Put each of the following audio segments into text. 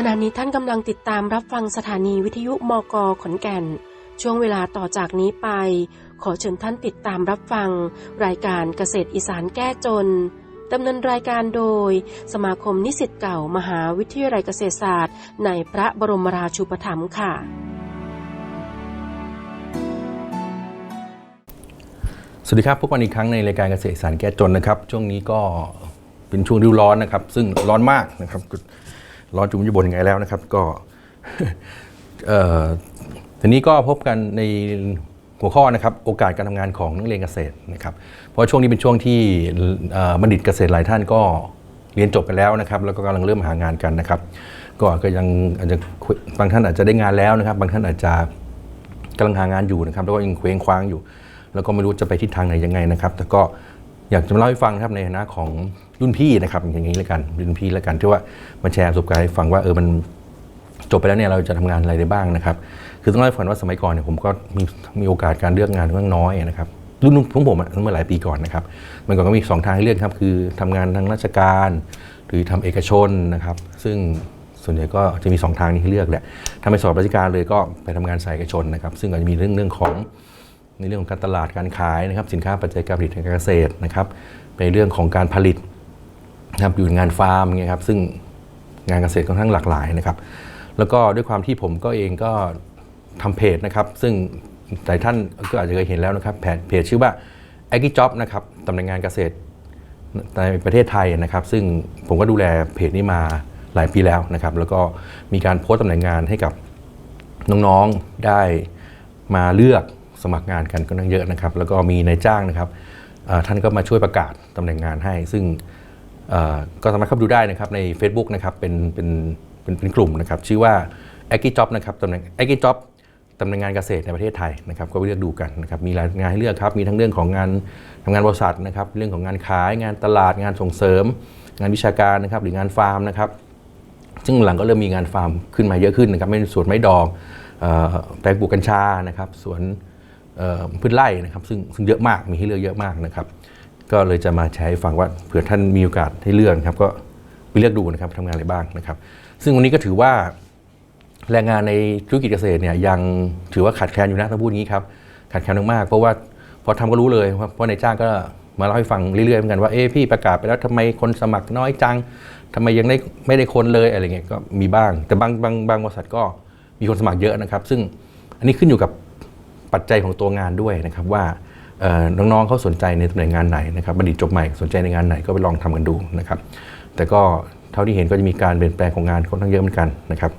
ขณะนี้ท่านกำลังติดตามรับฟังสถานีวิทยุมกขอนแก่น ช่วงเวลาต่อจากนี้ไป ขอเชิญท่านติดตามรับฟัง รายการเกษตรอีสานแก้จนดำเนินรายการโดย สมาคมนิสิตเก่ามหาวิทยาลัยเกษตรศาสตร์ ในพระบรมราชูปถัมภ์ค่ะ สวัสดีครับพบกันอีกครั้งในรายการเกษตรอีสารแก้จนนะครับ ช่วงนี้ก็เป็นช่วงฤดูร้อนนะครับ ซึ่งร้อนมากนะครับ ร้อนจุ่มจะบนยังไงแล้วนะครับ ก็ทีนี้ก็พบกันในหัวข้อนะครับโอกาสการทำงานของนักเรียนเกษตรนะครับ เพราะช่วงนี้เป็นช่วงที่บัณฑิตเกษตรหลายท่านก็เรียนจบกันแล้วนะครับ แล้วก็กำลังเริ่มหางานกันนะครับ ก็ก็ยังอาจจะบางท่านอาจจะได้งานแล้วนะครับ บางท่านอาจจะกำลังหางานอยู่นะครับ แล้วก็ยังเคว้งคว้างอยู่ แล้วก็ไม่รู้จะไปทิศทางไหนยังไงนะครับ แต่ก็อยากจะมาเล่าให้ฟังนะครับในฐานะของ รุ่นพี่นะครับอย่างนี้แล้วกันรุ่นพี่แล้วกันที่ว่ามาแชร์ประสบการณ์ให้ฟังว่าเออมันจบไปแล้วเนี่ยเราจะทำงานอะไรได้บ้างนะครับคือต้องเล่าให้ฟังว่าสมัยก่อนเนี่ยผมก็มีมีโอกาสการเลือกงานค่อนข้างน้อยนะครับรุ่นของผมเมื่อหลายปีก่อนนะครับมันก่อนก็มีสองทางให้เลือกครับคือทำงานทางราชการ หรือทำเอกชนนะครับซึ่งส่วนใหญ่ก็จะมีสองทางนี้ให้เลือกแหละถ้าไม่สอบราชการเลยก็ไปทำงานสายเอกชนนะครับ ซึ่งอาจจะมีเรื่องเรื่องของในเรื่องของการตลาดการขายนะครับ สินค้าปัจจัยการผลิตทางการเกษตรนะครับในเรื่องของการผลิต นะครับอยู่งานฟาร์มเงี้ยครับซึ่งงานเกษตรค่อนข้างหลากหลายนะครับ แล้วก็ด้วยความที่ผมก็เองก็ทำเพจนะครับ ซึ่งหลายท่านก็อาจจะเคยเห็นแล้วนะครับเพจเพจชื่อว่า a g r i Job นะครับตำแหน่งงานเกษตรในประเทศไทยนะครับ ซึ่งผมก็ดูแลเพจนี้มาหลายปีแล้วนะครับ แล้วก็มีการโพสต์ตำแหน่งงานให้กับน้องๆได้มาเลือกสมัครงานกันก็นั่งเยอะนะครับ แล้วก็มีนายจ้างนะครับท่านก็มาช่วยประกาศตำแหน่งงานให้ ซึ่ง ก็สามารถเข้าไปดูได้นะครับใน Facebook นะครับเป็นเป็นเป็นเป็นกลุ่มนะครับชื่อว่า a g r i Job นะครับตำแหน่ง a g r i Job ตำแหน่งงานเกษตรในประเทศไทยนะครับก็ไปเลือกดูกันนะครับมีรายงานให้เลือกครับมีทั้งเรื่องของงานทำงานบริษัทนะครับเรื่องของงานขายงานตลาดงานส่งเสริม งานวิชาการนะครับหรืองานฟาร์มนะครับซึ่งหลังก็เริ่มมีงานฟาร์มขึ้นมาเยอะขึ้นนะครับไม่สวนไม้ดอกแปลงปลูกกัญชานะครับสวนพืชไร่นะครับซึ่งซึ่งเยอะมากมีให้เลือกเยอะมากนะครับ ก็เลยจะมาใช้ฟังว่าเผื่อท่านมีโอกาสให้เลือกนะครับ ก็ไปเลือกดูนะครับทำงานอะไรบ้างนะครับ ซึ่งวันนี้ก็ถือว่าแรงงานในธุรกิจเกษตรเนี่ยยังถือว่าขาดแคลนอยู่นะต้องพูดอย่างนี้ครับขาดแคลนมากๆเพราะว่าพอทำก็รู้เลยเพราะนายจ้างก็มาเล่าให้ฟังเรื่อยๆเหมือนกันว่าเอ๊ะพี่ประกาศไปแล้วทำไมคนสมัครน้อยจังทำไมยังได้ไม่ได้คนเลยอะไรเงี้ยก็มีบ้าง แต่บางบางบางบริษัทก็มีคนสมัครเยอะนะครับ ซึ่งอันนี้ขึ้นอยู่กับปัจจัยของตัวงานด้วยนะครับว่า น้องๆเขาสนใจในตำแหน่งงานไหนนะครับบัณฑิตจบใหม่สนใจในงานไหนก็ไปลองทำกันดูนะครับ แต่ก็เท่าที่เห็นก็จะมีการเปลี่ยนแปลงของงานค่อนข้างเยอะเหมือนกันนะครับ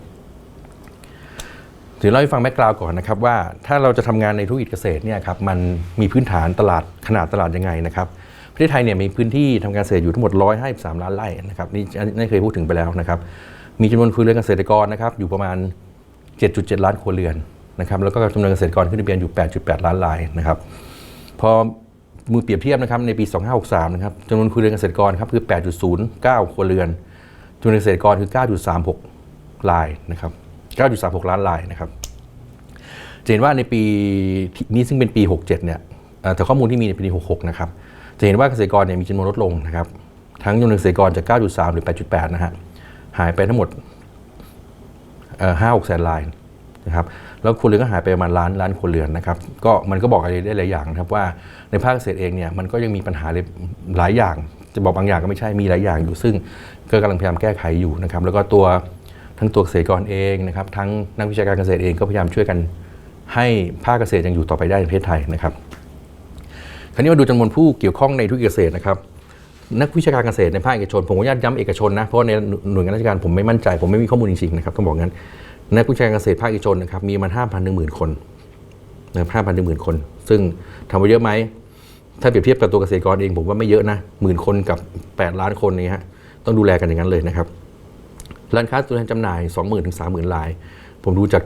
ถือเล่าให้ฟังแบ็กกราวก่อนนะครับว่าถ้าเราจะทำงานในธุรกิจเกษตรเนี่ยครับมันมีพื้นฐานตลาดขนาดตลาดยังไงนะครับประเทศไทยเนี่ยมีพื้นที่ทำการเกษตรอยู่ทั้งหมด 153 ล้านไร่นะครับนี่นี่เคยพูดถึงไปแล้วนะครับมีจำนวนครัวเรือนเกษตรกรนะครับอยู่ประมาณ 7.7 ล้านครัวเรือนนะครับแล้วก็จำนวนเกษตรกรขึ้นทะเบียนอยู่ 8.8 ล้านรายนะครับ พอมือเปรียบเทียบนะครับในปี 2563 นะครับจำนวนครัวเรือนเกษตรกรครับคือ 8.09 ครัวเรือนจำนวนเกษตรกรคือ 9.36รายนะครับ 9.36 ล้านรายนะครับจะเห็นว่าในปีนี้ซึ่งเป็นปี 67 เนี่ยเอ่อแต่ข้อมูลที่มีในปี 66 นะครับ จะเห็นว่าเกษตรกรเนี่ยมีจำนวนลดลงนะครับ ทั้งจำนวนเกษตรกรจาก 9.3 หรือ 8.8 นะฮะ หายไปทั้งหมด5 6แสนราย นะครับแล้วครัวเรือนก็หายไปประมาณล้านล้านครัวเรือนนะครับก็มันก็บอกอะไรได้หลายอย่างนะครับว่าในภาคเกษตรเองเนี่ยมันก็ยังมีปัญหาหลายอย่าง จะบอกบางอย่างก็ไม่ใช่มีหลายอย่างอยู่ ซึ่งก็กำลังพยายามแก้ไขอยู่นะครับแล้วก็ตัวทั้งตัวเกษตรกรเองนะครับทั้งนักวิชาการเกษตรเองก็พยายามช่วยกันให้ภาคเกษตรยังอยู่ต่อไปได้ในประเทศไทยนะครับคราวนี้มาดูจำนวนผู้เกี่ยวข้องในธุรกิจเกษตรนะครับนักวิชาการเกษตรในภาคเอกชน ผมขออนุญาตย้ำเอกชนนะ เพราะในหน่วยงานราชการผมไม่มั่นใจ ผมไม่มีข้อมูลจริงๆนะครับต้องบอกงั้น นักวิชาการเกษตรภาคเอกชนนะครับมีมันห้าพันหนึ่งหมื่นคนนะห้าพันหนึ่งหมื่นคน ซึ่งทำมาเยอะไหม ถ้าเปรียบเทียบกับตัวเกษตรกรเองผมว่าไม่เยอะนะหมื่นคนกับ 8 ล้านคนนี่ฮะต้องดูแลกันอย่างนั้นเลยนะครับร้านค้าตัวแทนจำหน่าย 20,000ถึง30,000ราย ผมดูจาก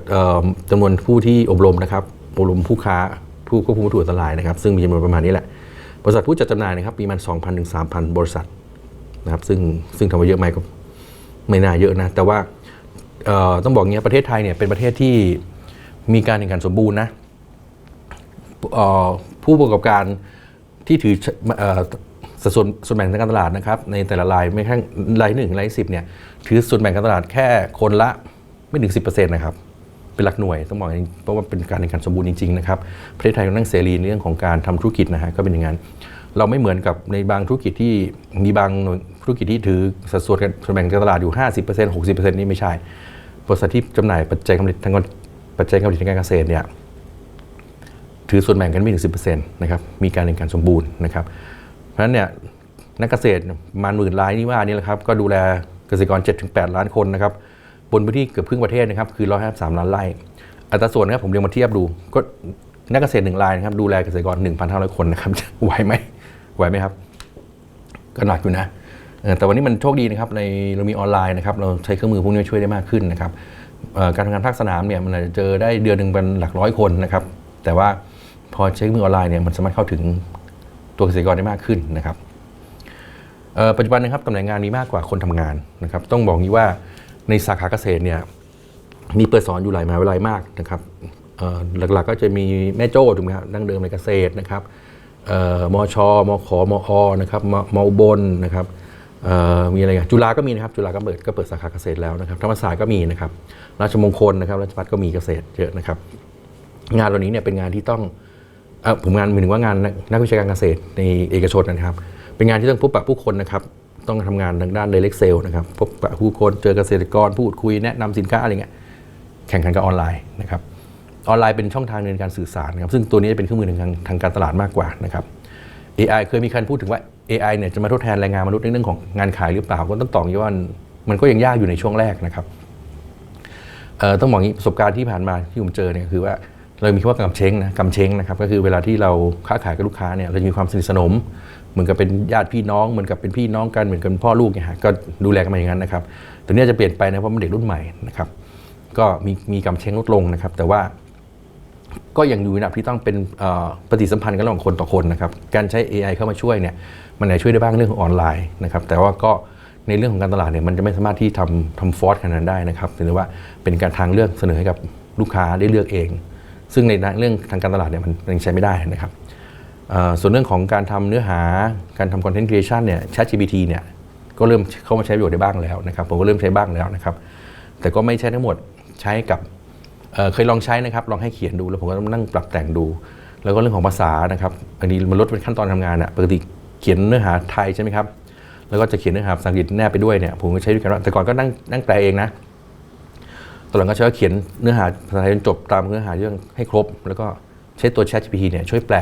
จำนวนผู้ที่อบรมนะครับอบรมผู้ค้าผู้ควบคุมวัตถุอันตรายนะครับ ซึ่งมีจำนวนประมาณนี้แหละ บริษัทผู้จัดจำหน่ายนะครับมีมัน2,000ถึง3,000 บริษัทนะครับซึ่งซึ่งทำมาเยอะไหมก็ไม่น่าเยอะนะ แต่ว่า ต้องบอกงี้ประเทศไทยเนี่ยเป็นประเทศที่มีการแข่งขันสมบูรณ์นะผู้ประกอบการที่ถือสัดส่วนส่วนแบ่งทางการตลาดนะครับ ในแต่ละรายไม่แค่รายหนึ่งรายสิบเนี่ยถือส่วนแบ่งการตลาดแค่คนละไม่ถึง 10%นะครับเป็นหลักหน่วยต้องบอกอย่างนี้เพราะว่าเป็นการแข่งขันสมบูรณ์จริงๆนะครับประเทศไทยเรานั่งเสรีในเรื่องของการทำธุรกิจนะฮะก็เป็นอย่างนั้นเราไม่เหมือนกับในบางธุรกิจที่มีบางธุรกิจที่ถือสัดส่วนการส่วนแบ่งการตลาดอยู่ 50% 60%นี่ไม่ใช่ บริษัทที่จำหน่ายปัจจัยการผลิตทางการปัจจัยการผลิตทางการเกษตรเนี่ยถือส่วนแบ่งกันไม่ถึง 10%นะครับมีการแข่งขันสมบูรณ์นะครับ เพราะฉะนั้นเนี่ยนักเกษตรมาหมื่นรายนี่ว่านี่แหละครับก็ดูแลเกษตรกร 7-8 ล้านคนนะครับบนพื้นที่เกือบครึ่งประเทศนะครับคือ 153 ล้านไร่อัตราส่วนนะครับผมเรียงมาเทียบดูก็นักเกษตรหนึ่งรายนะครับดูแลเกษตรกร 1,500 คนนะครับไหวไหมไหวไหมครับ ก็หนักอยู่นะเแต่วันนี้มันโชคดีนะครับในเรามีออนไลน์นะครับเราใช้เครื่องมือพวกนี้ช่วยได้มากขึ้นนะครับการทำงานภาคสนามเนี่ยมันอาจจะเจอได้เดือนหนึ่งเป็นหลักร้อยคนนะครับแต่ว่าพอใช้เครื่องมือออนไลน์เนี่ยมันสามารถเข้าถึงตัวเกษตรกรได้มากขึ้นนะครับปัจจุบันนะครับตำแหน่งงานมีมากกว่าคนทำงานนะครับต้องบอกงี้ว่าในสาขาเกษตรเนี่ยมีเปิดสอนอยู่หลายมหาวิทยาลัยมากนะครับหลักๆก็จะมีแม่โจ้ถูกไหมครับดั้งเดิมในเกษตรนะครับเอ่อมชมขมอนะครับมอุบลนะครับ มีอะไรกันจุฬาก็มีนะครับ จุฬาก็เปิดก็เปิดสาขาเกษตรแล้วนะครับ ธรรมศาสตร์ก็มีนะครับ ราชมงคลนะครับ ราชภัฏก็มีเกษตรเยอะนะครับ งานเหล่านี้เนี่ยเป็นงานที่ต้องอผมงานหมายถึงว่างานนักวิชาการเกษตรในเอกชนนะครับ เป็นงานที่ต้องพบปะผู้คนนะครับ ต้องทำงานทางด้าน direct sale นะครับ พบปะผู้คน เจอเกษตรกร พูดคุย แนะนำสินค้าอะไรเงี้ย แข่งขันกับออนไลน์นะครับ ออนไลน์เป็นช่องทางในการสื่อสารนะครับ ซึ่งตัวนี้จะเป็นเครื่องมือทางทางการตลาดมากกว่านะครับ AI เคยมีการพูดถึงว่า AI เนี่ยจะมาทดแทนแรงงานมนุษย์ในเรื่องของงานขายหรือเปล่า ก็ต้องตอบองว่ามันก็ยังยากอยู่ในช่วงแรกนะครับต้องบอกงี้ประสบการณ์ที่ผ่านมาที่ผมเจอเนี่ยคือว่าเรามีคำว่ากำเช้งนะกำเช้งนะครับก็คือเวลาที่เราค้าขายกับลูกค้าเนี่ยเราจะมีความสนิทสนม เหมือนกับเป็นญาติพี่น้องเหมือนกับเป็นพี่น้องกันเหมือนกับเป็นพ่อลูกเนี่ยฮะก็ดูแลกันมาอย่างนั้นนะครับแต่เนี้จะเปลี่ยนไปนะเพราะมันเด็กรุ่นใหม่นะครับก็มีมีกำเช้งลดลงนะครับ แต่ว่าก็ยังอยู่ในระดับที่ต้องเป็นปฏิสัมพันธ์กันระหว่างคนต่อคนนะครับการใช้ AI เข้ามาช่วยเนี่ย มันอาจจะช่วยได้บ้างเรื่องของออนไลน์นะครับแต่ว่าก็ในเรื่องของการตลาดเนี่ยมันจะไม่สามารถที่ทำทำฟอร์สขนาดนั้นได้นะครับหรือว่าเป็นการทางเลือกเสนอให้กับลูกค้าได้เลือกเอง ซึ่งในเรื่องทางการตลาดเนี่ยมันยังใช้ไม่ได้นะครับส่วนเรื่องของการทำเนื้อหาการทำคอนเทนต์ครีเอชันเนี่ย ChatGPT เนี่ยก็เริ่มเข้ามาใช้ประโยชน์ได้บ้างแล้วนะครับผมก็เริ่มใช้บ้างแล้วนะครับ แต่ก็ไม่ใช้ทั้งหมดใช้กับเเคยลองใช้นะครับลองให้เขียนดูแล้วผมก็ต้องนั่งปรับแต่งดู แล้วก็เรื่องของภาษานะครับอันนี้มันลดเป็นขั้นตอนทำงานอะปกติ เขียนเนื้อหาไทยใช่ไหมครับ แล้วก็จะเขียนเนื้อหาภาษาอังกฤษแนบไปด้วยเนี่ย ผมก็ใช้ด้วยกันว่าแต่ก่อนก็นั่งนั่งแปลเองนะตอนหลังก็ใช้ว่าเขียนเนื้อหาภาษาไทยจนจบตามเนื้อหาเรื่องให้ครบ แล้วก็ใช้ตัว Chat GPT เนี่ยช่วยแปล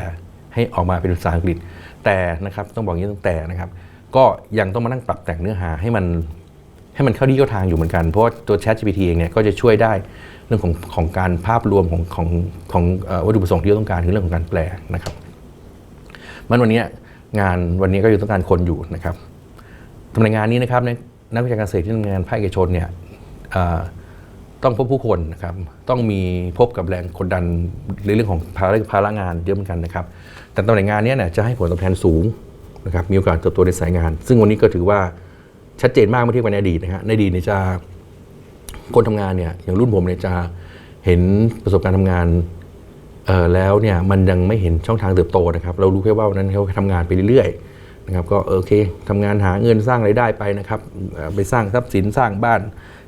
ให้ออกมาเป็นภาษาอังกฤษ แต่นะครับต้องบอกอย่างนี้ตั้งแต่นะครับ ก็ยังต้องมานั่งปรับแต่งเนื้อหาให้มันให้มันเข้าที่เข้าทางอยู่เหมือนกัน เพราะตัว Chat GPT เองเนี่ยก็จะช่วยได้เรื่องของของการภาพรวมของของของวัตถุประสงค์ที่เราต้องการคือเรื่องของการแปลนะครับ มันวันนี้ งานวันนี้ก็ยังต้องการคนอยู่นะครับตำแหน่งงานนี้นะครับในนักวิชาการเกษตรที่ทำงานภาคเอกชนเนี่ยต้องพบผู้คนนะครับ ต้องมีพบกับแรงกดดันในเรื่องของภาระภาระงานเยอะเหมือนกันนะครับ แต่ตำแหน่งงานนี้เนี่ยจะให้ผลตอบแทนสูงนะครับ มีโอกาสเติบโตในสายงาน ซึ่งวันนี้ก็ถือว่าชัดเจนมากเมื่อเทียบกับในอดีตนะฮะ ในอดีตเนี่ยจะคนทำงานเนี่ยอย่างรุ่นผมเนี่ยจะเห็นประสบการณ์ทำงาน แล้วเนี่ยมันยังไม่เห็นช่องทางเติบโตนะครับ เรารู้แค่ว่าวันนั้นเขาทำงานไปเรื่อยๆนะครับก็โอเคทำงานหาเงินสร้างไรายได้ไปนะครับไปสร้างทรัพย์สินสร้างบ้าน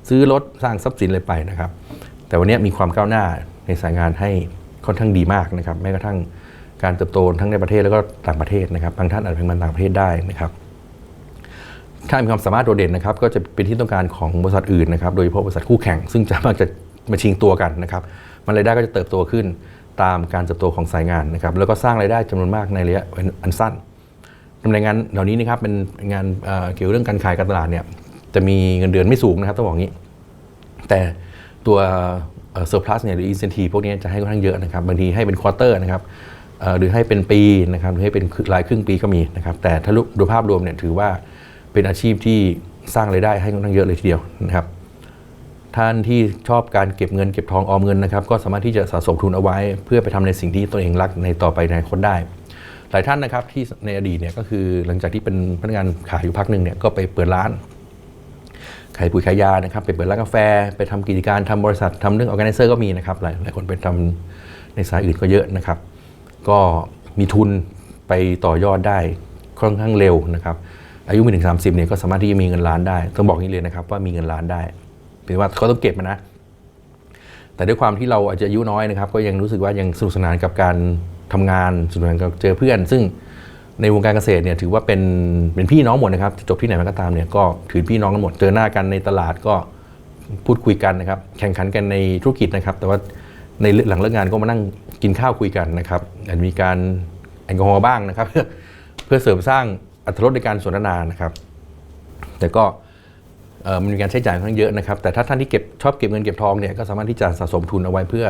ซื้อรถสร้างทรัพย์สินอะไรไปนะครับ แต่วันนี้มีความก้าวหน้าในสายงานให้ค่อนข้างดีมากนะครับแม้กระทั่งการเติบโตทั้งในประเทศแล้วก็ต่างประเทศนะครับบางท่านอาจจะเป็นมาต่างประเทศได้นะครับถ้ามีความสามารถโดดเด่นนะครับ ก็จะเป็นที่ต้องการของบริษัทอื่นนะครับ โดยเฉพาะบริษัทคู่แข่ง ซึ่งจะมักจะมาชิงตัวกันนะครับ มันรายได้ก็จะเติบโตขึ้น ตามการเติบโตของสายงานนะครับแล้วก็สร้างรายได้จำนวนมากในระยะอันสั้นตำแหน่งงานเหล่านี้นะครับเป็นงานเเกี่ยวเรื่องการขายการตลาดเนี่ยจะมีเงินเดือนไม่สูงนะครับต้องบอกงี้ แต่ตัวเซอร์พลัสเนี่ยหรืออินเซนทีพวกนี้จะให้ค่อนข้างเยอะนะครับบางทีให้เป็นควอเตอร์นะครับหรือให้เป็นปีนะครับหรือให้เป็นรายครึ่งปีก็มีนะครับแต่ถ้าดูภาพรวมเนี่ยถือว่าเป็นอาชีพที่สร้างรายได้ให้ค่อนข้างเยอะเลยทีเดียวนะครับ ท่านที่ชอบการเก็บเงินเก็บทองออมเงินนะครับ ก็สามารถที่จะสะสมทุนเอาไว้ เพื่อไปทำในสิ่งที่ตัวเองรักในต่อไปในคนได้ หลายท่านนะครับที่ในอดีตเนี่ยก็คือหลังจากที่เป็นพนักงานขายอยู่พักหนึ่งเนี่ยก็ไปเปิดร้านขายปุ๋ยขายยานะครับไปเปิดร้านกาแฟ ไปทำกิจการทำบริษัททำเรื่องออแกไนเซอร์ก็มีนะครับหลายหลายคนไปทำในสายอื่นก็เยอะนะครับ ก็มีทุนไปต่อยอดได้ค่อนข้างเร็วนะครับอายุไม่ถึง30เนี่ยก็สามารถที่จะมีเงินล้านได้ ต้องบอกงนี้เลยนะครับว่ามีเงินล้านได้ เพียงว่าเขาต้องเก็บมานะ แต่ด้วยความที่เราอาจจะอายุน้อยนะครับ ก็ยังรู้สึกว่ายังสนุกสนานกับการทำงานสนุกสนานกับเจอเพื่อน ซึ่งในวงการเกษตรเนี่ยถือว่าเป็นเป็นพี่น้องหมดนะครับจบที่ไหนมาก็ตามเนี่ยก็ถือพี่น้องกันหมดเจอหน้ากันในตลาดก็พูดคุยกันนะครับ แข่งขันกันในธุรกิจนะครับ แต่ว่าในหลังเลิกงานก็มานั่งกินข้าวคุยกันนะครับอาจจะมีการแอลกอฮอล์บ้างนะครับ เพื่อเพื่อเสริมสร้างอรรถรสในการสนทนานะครับ แต่ก็ มันมีการใช้จ่ายค่อนข้างเยอะนะครับ แต่ถ้าท่านที่เก็บชอบเก็บเงินเก็บทองเนี่ยก็สามารถที่จะสะสมทุนเอาไว้เพื่อ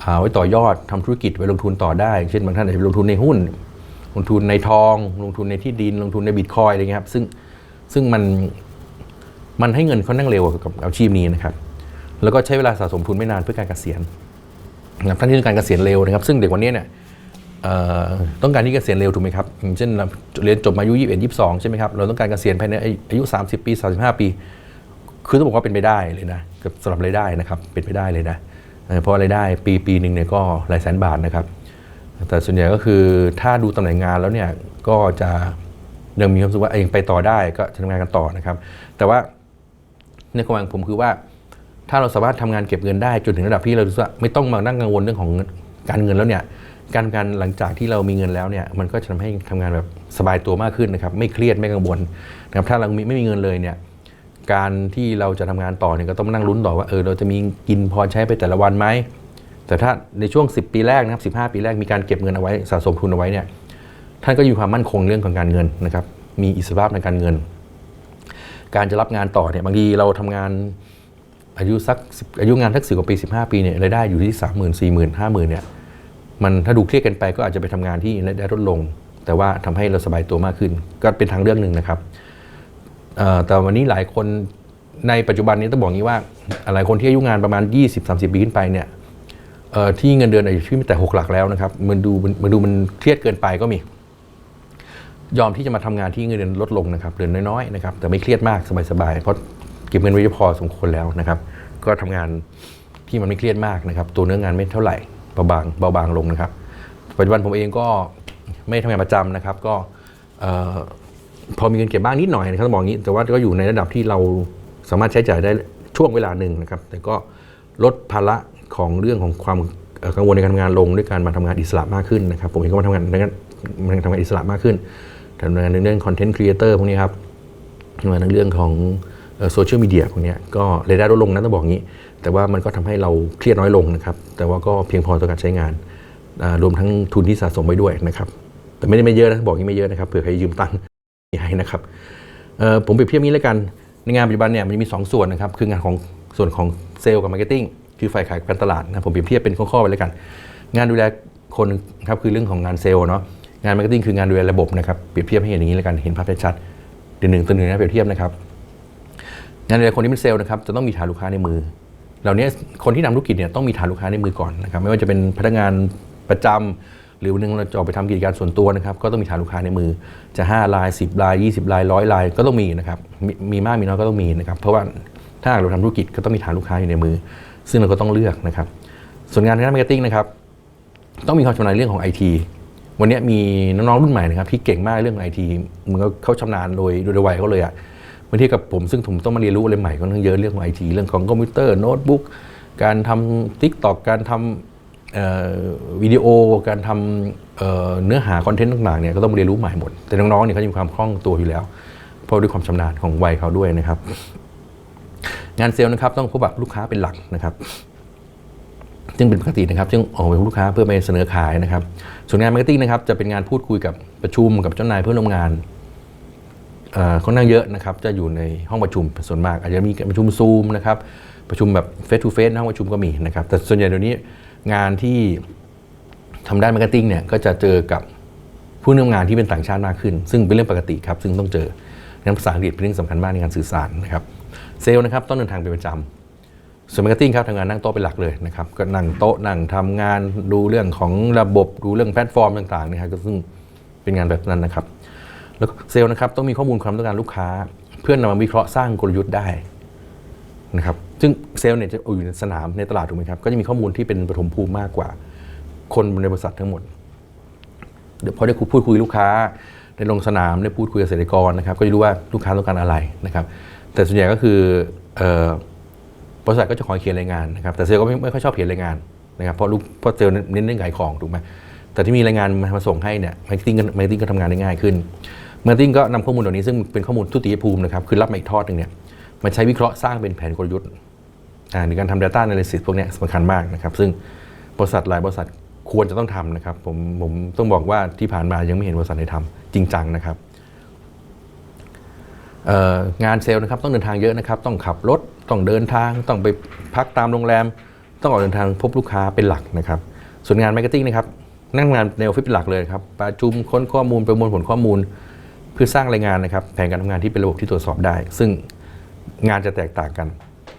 เอาไว้ต่อยอดทำธุรกิจไว้ลงทุนต่อได้ เช่นบางท่านอาจจะลงทุนในหุ้น ลงทุนในทอง ลงทุนในที่ดิน ลงทุนในบิตคอยอะไรเงี้ยครับ ซึ่งซึ่งมันมันให้เงินค่อนข้างเร็วกับอาชีพนี้นะครับ แล้วก็ใช้เวลาสะสมทุนไม่นานเพื่อการเกษียณนะครับท่านที่ต้องการเกษียณเร็วนะครับ ซึ่งเด็กวันนี้เนี่ย ต้องการที่เกษียณเร็วถูกไหมครับเช่นเรียนจบมาอายุ21 22ใช่ไหมครับเราต้องการเกษียณภายในอายุ 30 ปี 35 ปี คือต้องบอกว่าเป็นไปได้เลยนะกับสำหรับรายได้นะครับเป็นไปได้เลยนะเพราะรายได้ปีปีหนึ่งเนี่ยก็หลายแสนบาทนะครับ แต่ส่วนใหญ่ก็คือถ้าดูตำแหน่งงานแล้วเนี่ยก็จะยังมีความรู้สึกว่าเองไปต่อได้ก็ทำงานกันต่อนะครับ แต่ว่าในความหมายผมคือว่า ถ้าเราสามารถทำงานเก็บเงินได้จนถึงระดับที่เรารู้สึกว่าไม่ต้องมานั่งกังวลเรื่องของการเงินแล้วเนี่ย การการหลังจากที่เรามีเงินแล้วเนี่ยมันก็จะทำให้ทำงานแบบสบายตัวมากขึ้นนะครับไม่เครียดไม่กังวลนะครับถ้าเราไม่มีเงินเลยเนี่ยการที่เราจะทำงานต่อเนี่ยก็ต้องนั่งลุ้นต่อว่าเออเราจะมีกินพอใช้ไปแต่ละวันไหมแต่ถ้าในช่วง 10 ปีแรกนะครับ15 ปีแรกมีการเก็บเงินเอาไว้สะสมทุนเอาไว้เนี่ยท่านก็มีความมั่นคงเรื่องของการเงินนะครับมีอิสรภาพในการเงิน การจะรับงานต่อเนี่ยบางทีเราทำงานอายุสักอายุงานสักสิบกว่าปี 15 ปีเนี่ยรายได้อยู่ที่ 3 0 0 0 0 4 0 0 0 0 5 0,000เนี่ย มันถ้าดูเครียดกันไปก็อาจจะไปทำงานที่รายได้ลดลง แต่ว่าทำให้เราสบายตัวมากขึ้น ก็เป็นทางเลือกหนึ่งนะครับแต่วันนี้หลายคนในปัจจุบันนี้ต้องบอกงี้ว่าหลายคนที่อายุงานประมาณ 20-30 ปีขึ้นไปเนี่ยที่เงินเดือนอาจจะที่มีแต่ 6 หลักแล้วนะครับมันดูมันดูมันเครียดเกินไปก็มี ยอมที่จะมาทำงานที่เงินเดือนลดลงนะครับเดือนน้อยๆนะครับแต่ไม่เครียดมากสบายๆเพราะเก็บเงินไว้พอสมควรแล้วนะครับ ก็ทำงานที่มันไม่เครียดมากนะครับ ตัวเนื้องานไม่เท่าไหร่ เบาบางเบาบางลงนะครับ ปัจจุบันผมเองก็ไม่ทำงานประจำนะครับ ก็พอมีเงินเก็บบ้างนิดหน่อยนะครับต้องบอกงี้ แต่ว่าก็อยู่ในระดับที่เราสามารถใช้จ่ายได้ช่วงเวลาหนึ่งนะครับ แต่ก็ลดภาระของเรื่องของความกังวลในการทำงานลงด้วยการมาทำงานอิสระมากขึ้นนะครับ ผมเองก็มาทำงานในการมาทำงานอิสระมากขึ้นทำงานในเรื่องคอนเทนต์ครีเอเตอร์พวกนี้ครับทำงานในเรื่องของโซเชียลมีเดียพวกนี้ก็รายได้ลดลงนะต้องบอกงี้ แต่ว่ามันก็ทำให้เราเครียดน้อยลงนะครับ แต่ว่าก็เพียงพอต่อการใช้งาน รวมทั้งทุนที่สะสมไว้ด้วยนะครับ แต่ไม่ได้ไม่เยอะนะ บอกงี้ไม่เยอะนะครับ เผื่อใครยืมตังค์ให้นะครับ ผมเปรียบเทียบนี้แล้วกัน ในงานปัจจุบันเนี่ยมันจะมี 2 ส่วนนะครับ คืองานของส่วนของเซลล์กับมาร์เก็ตติ้ง คือฝ่ายขายการตลาดนะ ผมเปรียบเทียบเป็นข้อๆไปแล้วกัน งานดูแลคนครับคือเรื่องของงานเซลล์เนาะ งานมาร์เก็ตติ้งคืองานดูแลระบบนะครับ เปรียบเทียบให้เห็นอย่างนี้แล้วกัน เห็นภาพชัดเดือนหนึ่งตัวหนึ่งนะเปรียบเทียบนะครับ งานดูแลคนที่เป็นเซลล์นะครับจะต้องมีฐานลูกค้าในมือ เหล่านี้คนที่นำธุรกิจเนี่ยต้องมีฐานลูกค้าในมือก่อนนะครับไม่ว่าจะเป็นพนักงานประจำหรือวันหนึงเราจะออกไปทำกิจการส่วนตัวนะครับก็ต้องมีฐานลูกค้าในมือจะ5ลาย10ลาย20ลายร้อยลายก็ต้องมีนะครับมมีมากมีน้อยก็ต้องมีนะครับเพราะว่าถ้าเราทำธุรกิจก็ต้องมีฐานลูกค้าอยู่ในมือ ซึ่งเราก็ต้องเลือกนะครับส่วนงานทางด้านมาร์เก็ตติ้งนะครับต้องมีความชำนาญเรื่องของไอทีวันนี้มีน้องๆรุ่นใหม่นะครับที่เก่งมากเรื่องไอทีมือนกับเขาชำนาญโดยโดยวัยเขาเลยอะ บางทียบกับผมซึ่งผมต้องมาเรียนรู้อะไรใหม่ก็ต้องเยอะเรื่องของไอทีเรื่องของคอมพิวเตอร์โน้ตบุ๊กการทำทิกตอกการทำวิดีโอการทำเเนื้อหาคอนเทนต์ต่างๆเนี่ยก็ต้องเรียนรู้ใหม่หมด แต่น้องๆเนี่ยเขาจะมีความคล่องตัวอยู่แล้วเพราะด้วยความชำนาญของวัยเขาด้วยนะครับ งานเซลล์นะครับต้องพบปะลูกค้าเป็นหลักนะครับซึ่งเป็นปกตินะครับซึ่งออกไปพบลูกค้าเพื่อไปเสนอขายนะครับ ส่วนงานมาร์เก็ตติ้งนะครับจะเป็นงานพูดคุยกับประชุมกับเจ้านายเพื่อนร่วมงาน ค่อนข้างเยอะนะครับจะอยู่ในห้องประชุมส่วนมาก อาจจะมีประชุมซูมนะครับประชุมแบบเฟสทูเฟสห้องประชุมก็มีนะครับแต่ส่วนใหญ่เดี๋ยวนี้งานที่ทำด้านมาร์เก็ตติ้งเนี่ยก็จะเจอกับผู้ร่วมงานที่เป็นต่างชาติมากขึ้น ซึ่งเป็นเรื่องปกติครับซึ่งต้องเจองั้นภาษาอังกฤษเป็นเรื่องสำคัญมากในการสื่อสารนะครับเซลล์นะครับต้องเดินทางเป็นประจำส่วนมาร์เก็ตติ้งครับทำงานนั่งโต๊ะเป็นหลักเลยนะครับก็นั่งโต๊ะนั่งทำงานดูเรื่องของระบบดูเรื่องแพลตฟอร์มต่างๆนะครับก็ซึ่งเป็นงานแบบนั้นนะครับ แล้วเซลล์นะครับต้องมีข้อมูลความต้องการลูกค้า เพื่อนำมาวิเคราะห์สร้างกลยุทธ์ได้นะครับซึ่งเซลล์เนี่ยจะอยู่ในสนามในตลาดถูกไหมครับก็จะมีข้อมูลที่เป็นปฐมภูมิมากกว่า คนในบริษัททั้งหมดเดี๋ยวพอได้คุยพูดคุยลูกค้าได้ลงสนามได้พูดคุยกับเกษตรกรนะครับ ก็จะรู้ว่าลูกค้าต้องการอะไรนะครับ แต่ส่วนใหญ่ก็คือออบริษัทก็จะคอยเขียนรายงานนะครับแต่เซลล์ก็ไม่ไม่ค่อยชอบเขียนรายงานนะครับเพราะลูกเพราะเซลล์เน้นเรื่องขายของถูกไหมแต่ที่มีรายงานมาส่งให้เนี่ยมาร์เก็ตติ้งมาร์เก็ตติ้งก็ทำงานได้ง่ายขึ้น มาร์ติ้งก็นำข้อมูลเหล่านี้ซึ่งเป็นข้อมูลทุติยภูมินะครับคือรับมาอีกทอดหนึ่งเนี่ยมาใช้วิเคราะห์สร้างเป็นแผนกลยุทธ์ในการทำ Data Analysis พวกนี้สำคัญมากนะครับ ซึ่งบริษัทหลายบริษัทควรจะต้องทำนะครับผมผมต้องบอกว่าที่ผ่านมายังไม่เห็นบริษัทไหนทำจริงจังนะครับงานเซลล์นะครับต้องเดินทางเยอะนะครับ ต้องขับรถต้องเดินทาง ต้องไปพักตามโรงแรม ต้องออกเดินทางพบลูกค้าเป็นหลักนะครับ ส่วนงานมาร์เก็ตติ้งนะครับนั่งงานในออฟฟิศเป็นหลักเลยครับประชุมค้นข้อมูลประมวลผลข้อมูล เพื่อสร้างรายงานนะครับแผนการทำงานที่เป็นระบบที่ตรวจสอบได้ ซึ่งงานจะแตกต่างกัน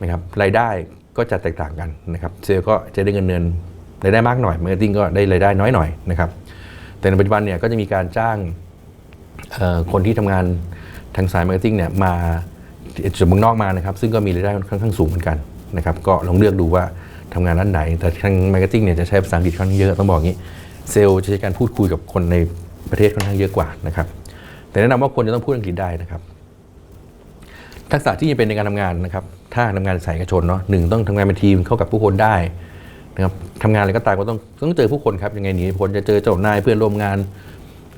นะครับรายได้ก็จะแตกต่างกันนะครับเซลก็จะได้เงินเดือนรายได้มากหน่อยมาร์เก็ตติ้งก็ได้รายได้น้อยหน่อยนะครับแต่ในปัจจุบันเนี่ยก็จะมีการจ้างคนที่ทำงานทางสายมาร์เก็ตติ้งเนี่ยมาจากเมืองนอกมานะครับซึ่งก็มีรายได้ค่อนข้างสูงเหมือนกันนะครับก็ลองเลือกดูว่าทำงานด้านไหน แต่ทางมาร์เก็ตติ้งเนี่ยจะใช้ภาษาอังกฤษค่อนข้างเยอะต้องบอกงี้เซลจะใช้การพูดคุยกับคนในประเทศค่อนข้างเยอะกว่านะครับ แต่แนะนำว่าควรจะต้องพูดอังกฤษได้นะครับ ทักษะที่จะเป็นในการทำงานนะครับ ถ้าทำงานสายเอกชนเนาะหนึ่งต้องทำงานเป็นทีมเข้ากับผู้คนได้นะครับทำงานอะไรก็ตามก็ต้องต้องเจอผู้คนครับยังไงหนีผู้คนจะเจอเจ้านายเพื่อนร่วมงาน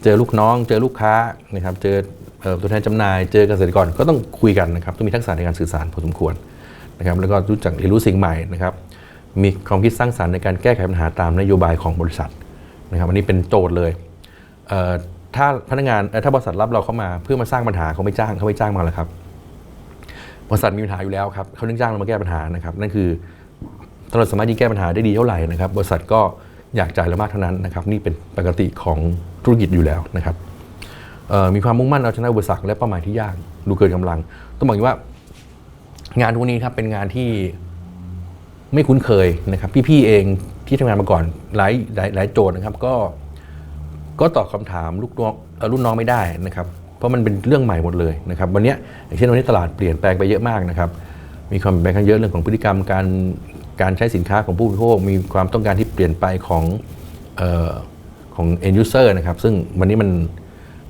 เจอลูกน้อง เจอลูกค้านะครับ เจอตัวแทนจำหน่าย เจอเกษตรกรก็ต้องคุยกันนะครับต้องมีทักษะในการสื่อสารพอสมควรนะครับแล้วก็รู้จักเรียนรู้สิ่งใหม่นะครับ มีความคิดสร้างสรรค์ในการแก้ไขปัญหาตามนโยบายของบริษัทนะครับอันนี้เป็นโจทย์เลยเถ้าพนักงานถ้าบริษัทรับเราเข้ามาเพื่อมาสร้างปัญหาเขาไม่จ้างเขาไม่จ้างมาแล้วครับบริษัทมีปัญหาอยู่แล้วครับเขาต้องจ้างเรามาแก้ปัญหานะครับ นั่นคือถ้าเราสามารถที่แก้ปัญหาได้ดีเท่าไหร่นะครับ บริษัทก็อยากจ่ายเรามากเท่านั้นนะครับ นี่เป็นปกติของธุรกิจอยู่แล้วนะครับมีความมุ่งมั่นเอาชนะอุปสรรคและเป้าหมายที่ยากดูเกินกำลัง ต้องบอกว่างานทุกนี้ครับเป็นงานที่ไม่คุ้นเคยนะครับ พี่ๆเองที่ทำงานมาก่อนหลายหลายหลายโจทย์นะครับ ก็ ก็ตอบคำถามลูกน้องรุ่นน้องไม่ได้นะครับ เพราะมันเป็นเรื่องใหม่หมดเลยนะครับวันนี้อย่างเช่นวันนี้ตลาดเปลี่ยนแปลงไปเยอะมากนะครับ มีความเปลี่ยนแปลงเยอะเรื่องของพฤติกรรมการการใช้สินค้าของผู้บริโภคมีความต้องการที่เปลี่ยนไปของออของ end user นะครับ ซึ่งวันนี้มัน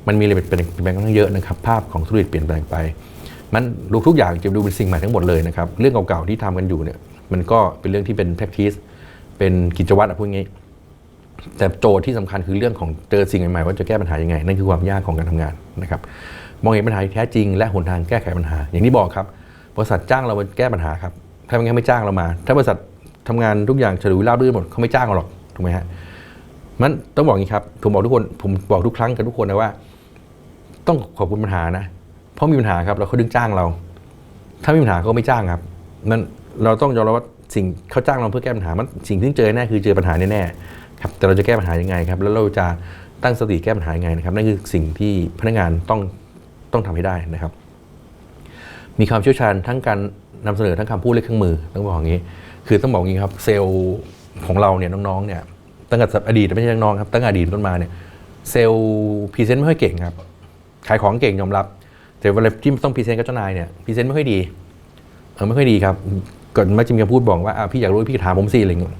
มันมีอะไรเปลี่ยนแปลงค่อนข้างเยอะนะครับภาพของธุรกิจเปลี่ยนแปลงไป มันดูทุกอย่างจะดูเป็นสิ่งใหม่ทั้งหมดเลยนะครับเรื่องเก่าๆที่ทำกันอยู่เนี่ยมันก็เป็นเรื่องที่เป็น practice เป็นกิจวัตรอะพูดงี้ แต่โจทย์ที่สำคัญคือเรื่องของเจอสิ่งใหม่ๆว่าจะแก้ปัญหายังไง นั่นคือความยากของการทำงานนะครับมองเห็นปัญหาที่แท้จริง และหนทางแก้ไขปัญหา อย่างที่บอกครับบริษัทจ้างเรามาแก้ปัญหาครับถ้าไม่งั้นไม่จ้างเรามา ถ้าบริษัททำงานทุกอย่างฉลุยราบรื่นหมดเขาไม่จ้างเราหรอกถูกไหมฮะมันต้องบอกอย่างนี้ครับผมบอกทุกคนผมบอกทุกครั้งกับทุกคนนะว่า ต้องขอบคุณปัญหานะ เพราะมีปัญหาครับแล้วเขาดึงจ้างเรา ถ้ามีปัญหาเขาไม่จ้างครับนั่นเราต้องยอมรับว่าสิ่งเขาจ้างเราเพื่อแก้ปัญหามันสิ่งที่เจอแน่คือเจอปัญหาแน่ๆ ครับแต่เราจะแก้ปัญหายังไงครับแล้วเราจะตั้งสติแก้ปัญหายังไงนะครับนั่นคือสิ่งที่พนักงานต้องต้องทำให้ได้นะครับ มีความเชี่ยวชาญทั้งการนำเสนอทั้งคำพูดและเครื่องมือต้องบอกอย่างนี้ คือต้องบอกอย่างนี้ครับเซลล์ของเราเนี่ยน้องๆเนี่ยตั้งแต่อดีตไม่ใช่น้องครับตั้งแต่อดีตต้นมาเนี่ยเซลล์พรีเซนต์ไม่ค่อยเก่งครับขายของเก่งยอมรับ แต่เวลาที่ต้องพรีเซนต์กับเจ้านายเนี่ยพรีเซนต์ไม่ค่อยดีเออไม่ค่อยดีครับก่อนมักจะมีคำพูดบอกว่าอะพี่อยากรู้พี่ถามผมสิอะไรอย่างเงี้ย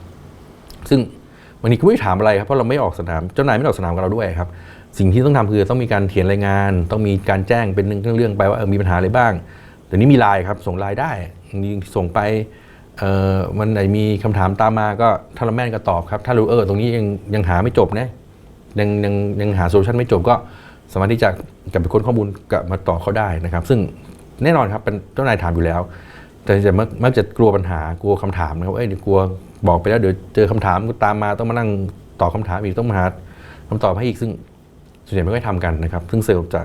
ซึ่ง วันนี้ก็ไม่ถามอะไรครับเพราะเราไม่ออกสนามเจ้านายไม่ออกสนามกับเราด้วยครับ สิ่งที่ต้องทำคือต้องมีการเขียนรายงาน ต้องมีการแจ้งเป็นเรื่องๆไปว่ามีปัญหาอะไรบ้างเดี๋ยวนี้มีไลน์ครับส่งไลน์ได้มีส่งไปมันไหนมีคำถามตามมาก็ถ้าเราแม่นก็ตอบครับ ถ้าเราเออตรงนี้ยังยังหาไม่จบนะยังยังยังหาโซลูชันไม่จบก็สามารถที่จะกลับไปค้นข้อมูลกลับมาต่อเขาได้นะครับ ซึ่งแน่นอนครับเป็นเจ้านายถามอยู่แล้ว แต่จะมักมักจะกลัวปัญหากลัวคำถามนะครับเอ้ยเดี๋ยวกลัวบอกไปแล้วเดี๋ยวเจอคำถามก็ตามมาต้องมานั่งตอบคำถามอีกต้องมาหาคำตอบให้อีกซึ่งส่วนใหญ่ไม่ค่อยทำกันนะครับ ซึ่งเซลล์จะ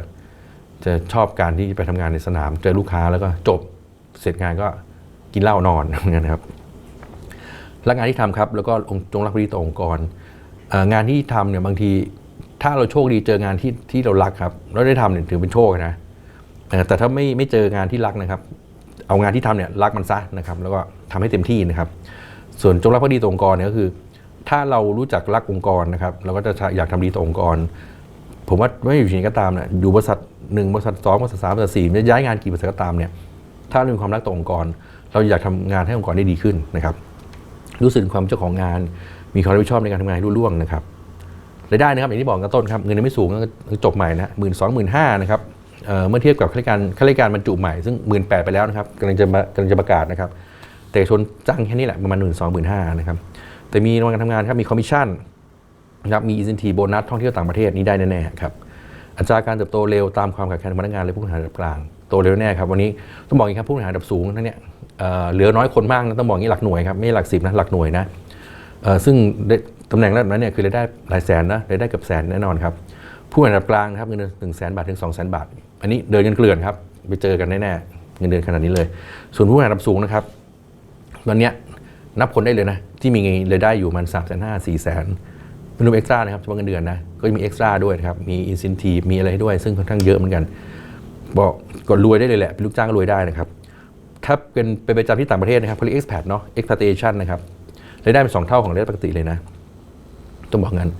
จะชอบการที่ไปทำงานในสนาม เจอลูกค้าแล้วก็จบเสร็จงานก็กินเหล้านอนอย่างเงี้ยนะครับและงานที่ทำครับ แล้วก็องค์จงรักภักดีต่อองค์กรงานที่ทำเนี่ยบางทีถ้าเราโชคดีเจองานที่ที่เรารักครับ เราได้ทำเนี่ยถือเป็นโชคนะแต่ถ้าไม่ไม่เจองานที่รักนะครับ เอางานที่ทำเนี่ยรักมันซะนะครับ แล้วก็ทำให้เต็มที่นะครับ ส่วนจงรักภักดีต่อองค์กรเนี่ยก็คือ ถ้าเรารู้จักรักองค์กรนะครับเราก็จะอยากทำดีต่อองค์กร ผมว่าไม่อยู่ที่ไหนก็ตามเนี่ยอยู่บริษัทหนึ่งบริษัทสองบริษัทสามบริษัทสี่จะย้ายงานกี่บริษัทก็ตามเนี่ยถ้าเรามีความรักต่อองค์กร เราอยากทำงานให้องค์กรได้ดีขึ้นนะครับ รู้สึกความเจ้าของงาน มีความรับผิดชอบในการทำงานให้รุ่งเรืองนะครับรายได้นะครับอย่างที่บอกกันต้นครับเงินไม่สูงก็จบใหม่นะหมื่นสองหมื่นห้านะครับ เมื่อเทียบกับข้าราชการข้าราชการบรรจุใหม่ซึ่งหมื่นแปดไปแล้วนะครับกำลังจะกำลังจะประกาศนะครับ แต่ชนจ้างแค่นี้แหละประมาณหมื่นสองหมื่นห้านะครับ แต่มีรางวัลการทำงานครับมีคอมมิชชั่นนะครับมีอินเซนทีโบนัสท่องเที่ยวต่างประเทศนี้ได้แน่ๆครับอัตราการเติบโตเร็วตามความขาดแคลนของพนักงานและผู้บริหารระดับกลางโตเร็วแน่ครับวันนี้ต้องบอกอย่างนี้ครับผู้บริหารระดับสูงนั่นเนี่ยเเหลือน้อยคนมากนะต้องบอกอย่างนี้หลักหน่วยครับไม่หลักสิบนะหลักหน่วยนะซึ่งตำแหน่งระดับนั้นเนี่ยคือรายได้หลายแสนนะรายได้เกือบแสนแน่นอนครับ ผู้บริหารระดับกลางนะครับเงินเดือนหนึ่งแสนบาทถึงสองแสนบาท อันนี้เดินกันเกลื่อนครับไปเจอกันแน่ๆเงินเดือนขนาดนี้เลย ส่วนผู้บริหารระดับสูงนะครับตอนนี้นับคนได้เลยนะที่มีรายได้อยู่มันสามแสนห้าสี่แสนเป็นรวมเอ็กซ์ตร้านะครับเฉพาะเงินเดือนนะก็มีเอ็กซ์ตร้าด้วยครับมีอินซินทีมีอะไรด้วย ซึ่งค่อนข้างเยอะเหมือนกันบอกกดรวยได้เลยแหละเป็นลูกจ้างก็รวยได้นะครับถ้าเป็นไปประจำที่ต่างประเทศนะครับเขาเรียก expat เนาะ expatriation นะครับรายได้เป็นสองเท่าของรายได้ปกติเลยนะต้องบอกงั้น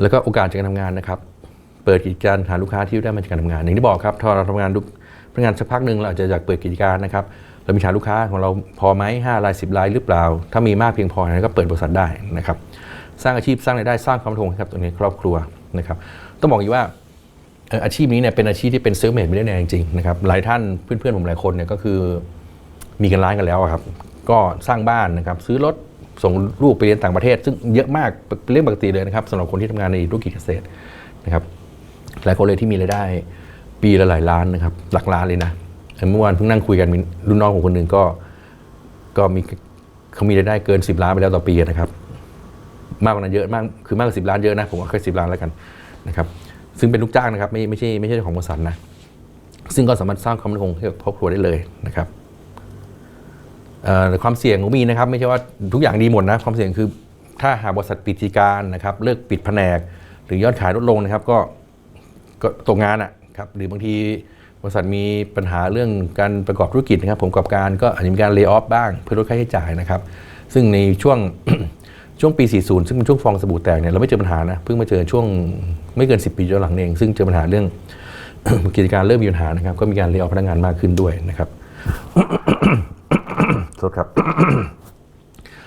แล้วก็โอกาสจากการทำงานนะครับ เปิดกิจการหาลูกค้าที่ได้มาจากการทำงานอย่างที่บอกครับถ้าเราทำงานลูกพนักงานสักพักหนึ่งเราอาจจะอยากเปิดกิจการนะครับเรามีฐานลูกค้าของเราพอไหมห้ารายสิบรายหรือเปล่า ถ้ามีมากเพียงพอนะก็เปิดบริษัทได้นะครับสร้างอาชีพสร้างรายได้สร้างความมั่นคงให้กับตัวในครอบครัวนะครับต้องบอกอยู่ว่าอาชีพนี้เนี่ยเป็นอาชีพที่เป็นเซลฟ์เมดไม่ได้แน่จริงๆนะครับหลายท่านเพื่อนๆผมหลายคนเนี่ยก็คือมีกันร้านกันแล้วครับก็สร้างบ้านนะครับซื้อรถส่งลูกไปเรียนต่างประเทศ ซึ่งเยอะมากเป็นเรื่องปกติเลยนะครับสำหรับคนที่ทำงานในธุรกิจเกษตรนะครับ หลายคนเลยที่มีรายได้ ปีละหลายล้านนะครับ หลักล้านเลยนะเมื่อวานเพิ่งนั่งคุยกันมีรุ่นน้องของคนหนึ่งก็ ก็มีเขามีรายได้เกิน 10 ล้านไปแล้วต่อปีนะครับ มากกว่านั้นเยอะมากคือมากกว่าสิล้านเยอะนะผมเอาแค่สิล้านแล้วกันนะครับซึ่งเป็นลูกจ้างนะครับไม่ไม่ใช่ไม่ใช่ของบริษัทนะซึ่งก็สามารถสร้างความมั่นคงให้กับครอบครัวได้เลยนะครับความเสี่ยงก็มีนะครับ ไม่ใช่ว่าทุกอย่างดีหมดนะความเสี่ยงคือถ้าหากบริษัทปิดกิจการนะครับเลิกปิดแผนก หรือยอดขายลดลงนะครับ ก็ ก็ตกงานอะครับหรือบางทีบริษัทมีปัญหาเรื่องการประกอบธุรกิจนะครับผมประกอบการก็อาจจะมีการเลิกออฟบ้าง เพื่อลดค่าใช้จ่ายนะครับ ซึ่งในช่วงช่วงปี 40 ซึ่งเป็นช่วงฟองสบู่แตกเนี่ยเราไม่เจอปัญหานะเพิ่งมาเจอช่วงไม่เกิน 10 ปีย้อนหลังเองซึ่งเจอปัญหาเรื่องกิจการเริ่มมีปัญหานะครับ ก็มีการเลี้ยงพนักงานมากขึ้นด้วยนะครับโทษครับ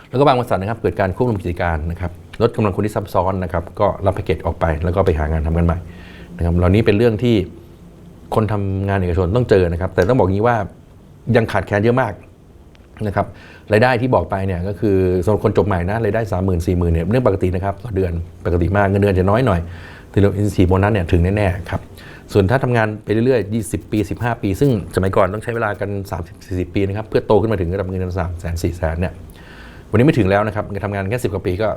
แล้วก็บางบริษัทนะครับเกิดการควบรวมกิจการนะครับลดกำลังคนที่ซับซ้อนนะครับก็รับแพ็กเกจออกไปแล้วก็ไปหางานทำกันใหม่ นะครับเหล่านี้เป็นเรื่องที่คนทำงานเอกชนต้องเจอนะครับ แต่ต้องบอกงี้ว่ายังขาดแคลนเยอะมากนะครับรายได้ที่บอกไปเนี่ยก็คือสำหรับคนจบใหม่นะรายได้สามหมื่นสี่หมื่นเนี่ยเรื่องปกตินะครับต่อเดือนปกติมากเงินเดือนจะน้อยหน่อยแต่เรื่องอินซีโบนัสเนี่ยถึงแน่ๆครับส่วนถ้าทำงานไปเรื่อยๆ 20 ปี 15 ปี ซึ่งสมัยก่อนต้องใช้เวลากัน 30 40 ปีนะครับเพื่อโตขึ้นมาถึงระดับเงินเดือนสามแสนสี่แสนเนี่ยวันนี้ไม่ถึงแล้วนะครับทำงานแค่สิบกว่าปีก็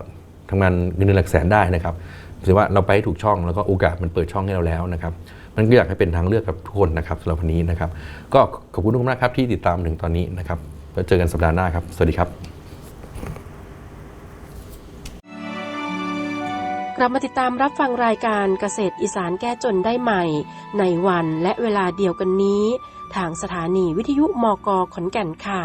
ทำงานเงินเดือนหลักแสนได้นะครับ ถือว่าเราไปให้ถูกช่องแล้วก็โอกาสมันเปิดช่องให้เราแล้วนะครับมันก็อยากให้เป็นทางเลือกกับทุกคนนะครับสำหรับวันนี้นะครับ ก็ขอบคุณทุกคนมากครับที่ติดตามถึงตอนนี้นะครับไว้เจอกันสัปดาห์หน้าครับ สวัสดีครับ กลับมาติดตามรับฟังรายการเกษตรอีสานแก้จนได้ใหม่ ในวันและเวลาเดียวกันนี้ ทางสถานีวิทยุมกขอนแก่นค่ะ